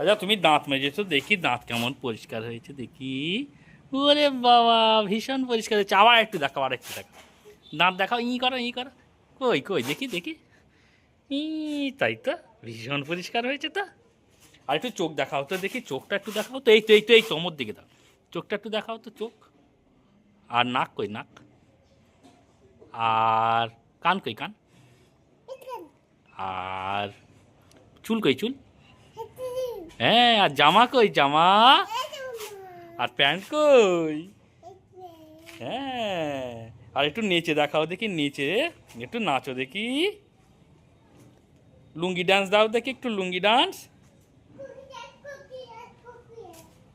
আচ্ছা তুমি দাঁত মেজেছো, দেখি দাঁত কেমন পরিষ্কার হয়েছে, দেখি। ওরে বাবা, ভীষণ পরিষ্কার হয়েছে। আবার একটু দেখাও আর একটু দেখাও। দাঁত দেখাও, ই করো ই করো। কই কই, দেখি দেখি। ই, তাই তো, ভীষণ পরিষ্কার হয়েছে তো। আর একটু চোখ দেখাও তো, দেখি, চোখটা একটু দেখাও তো। এই তো এই তো, এই তোমর দিকে দাও চোখটা একটু দেখাও তো, চোখ। আর নাক কই, নাক? আর কান কই, কান? আর চুল কই, চুল? হ্যাঁ আর জামা কই? জামা? আর প্যান্ট কই? হ্যাঁ আর একটু নেচে দেখাও দেখি, নেচে, একটু নাচো দেখি। লুঙ্গি ডান্স দাও দেখি, একটু লুঙ্গি ডান্স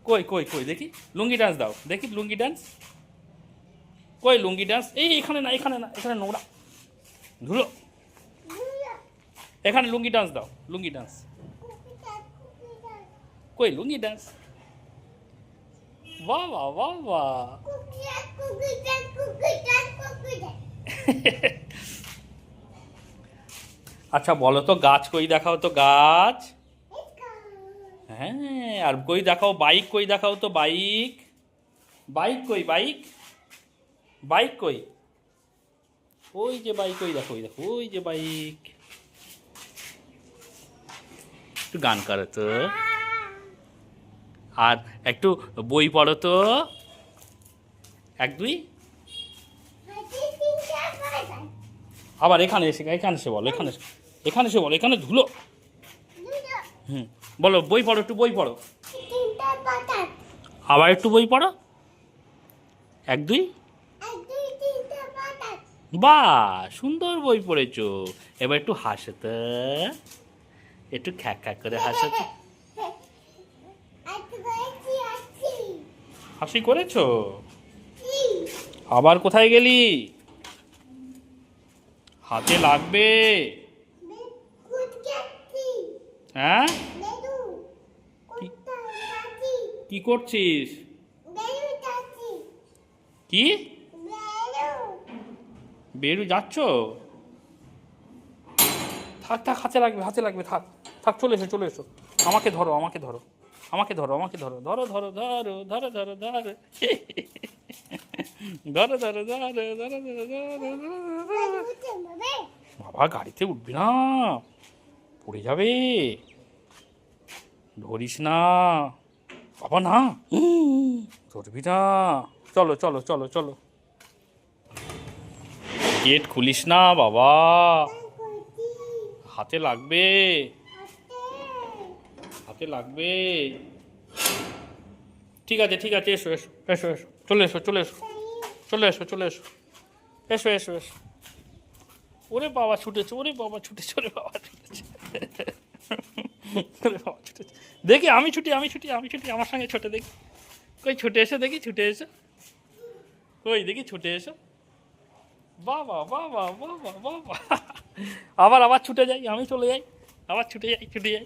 কই কই কই, দেখি, লুঙ্গি ডান্স দাও, দেখি, লুঙ্গি ডান্স কই, লুঙ্গি ডান্স এই এখানে না এখানে না, এখানে নোংরা। ধুলো। এখানে লুঙ্গি ডান্স দাও, লুঙ্গি ডান্স কই লুঙ্গি ডান্স বাহ বাহ বাহ বাহ আচ্ছা বলো তো, গাছ কই দেখাও তো, গাছ। হ্যাঁ আর কই দেখাও, বাইক কই দেখাও তো, বাইক। বাইক কই, বাইক? বাইক কই? ওই যে বাইক কই দেখো, ওই দেখো, ওই যে বাইক। একটু গান করো তো। আর একটু বই পড়ো তো। এক, দুই। আবার এখানে এসে এখানে এসে বলো, এখানে এখানে এসে বলো, এখানে ধুলো। হুম, বলো, বই পড়ো, একটু বই পড়ো। আবার একটু বই পড়ো। এক, দুই। বাহ, সুন্দর বই পড়েছো। এবার একটু হাসো তো। একটু খ্যাক খ্যাক করে হাসো হাসি করেছ? আবার কোথায় গেলি? হাতে লাগবে। হ্যাঁ? কি করছিস? কি? বেরু, যাচ্ছ? থাক থাক, হাতে লাগবে হাতে লাগবে, থাক। থাক, চলে এসো চলে এসো। আমাকে ধরো আমাকে ধরো। আমাকে ধরো আমাকে ধরো ধরো ধরো ধরো ধরো ধরো ধরো ধরো ধরো ধরো ধরো ধরো ধরো বাবা গাড়িতে উঠবি না পড়ে যাবে ধরিস না বাবা না ধরবি না চলো চলো চলো চলো গেট খুলিস না বাবা হাতে লাগবে হাতে লাগবে। ঠিক আছে ঠিক আছে, এসো এসো এসো এসো, চলে এসো চলে এসো চলে এসো চলে এসো এসো এসো এসো। ওরে বাবা, ছুটেছে, ওরে বাবা, ছুটেছে, ওরে বাবা, ছুটেছে। ওরে বাবা, ছুটেছে। দেখি, আমি ছুটি আমি ছুটি আমি ছুটি, আমার সঙ্গে ছোটে দেখি। কই, ছুটে এসো, দেখি, ছুটে এসো। কই, দেখি, ছুটে এসো। বাবা বাবা বাবা বাবা। আবার আবার ছুটে যাই, আমি চলে যাই। আবার ছুটে যাই ছুটে যাই।